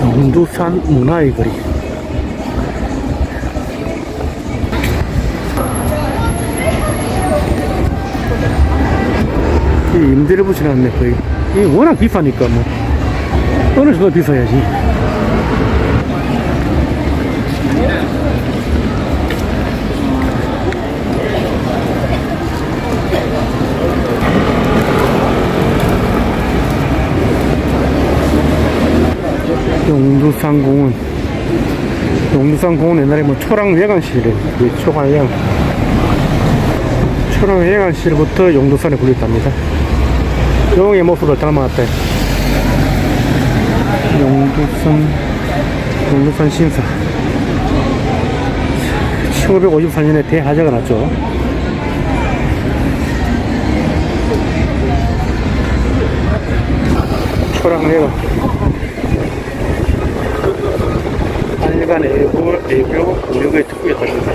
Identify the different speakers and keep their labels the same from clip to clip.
Speaker 1: 용두산 문화의 거리. 이 임대를 붙여놨네 거의. 이 워낙 비싸니까, 뭐. 어느 정도 비싸야지. 용두산 공원. 용두산 공원 옛날에 뭐 초랑 외관시래. 이 초관양. 초랑 외관시로부터 용두산에 불렸답니다. 용의 모습을 담아왔대. 용두산, 용두산 신사. 1554년에 대하자가 났죠. 초랑 외관. 한일간 애교, 애교, 특구에 달린다.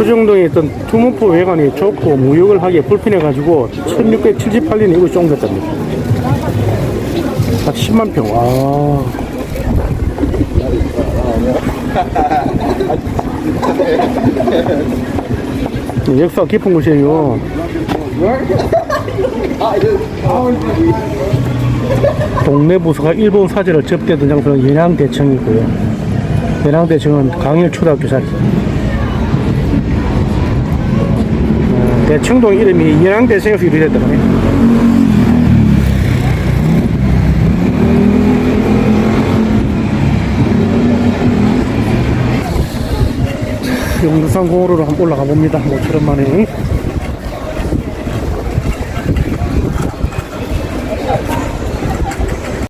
Speaker 1: 수정동에 있던 투문포 외관이 좋고 무역을 하기에 불편해가지고 1678년에 이거 쫑겼답니다. 한 10만 평, 와. 역사 깊은 곳이에요. 동네 부서가 일본 사제를 접대던 장소는 연양대청이고요. 연양대청은 강일 초등학교 자리. 어, 대청동 이름이 연양대청에서 유래됐다네. 용두산 공으로 한번 올라가 봅니다. 모처럼 만에.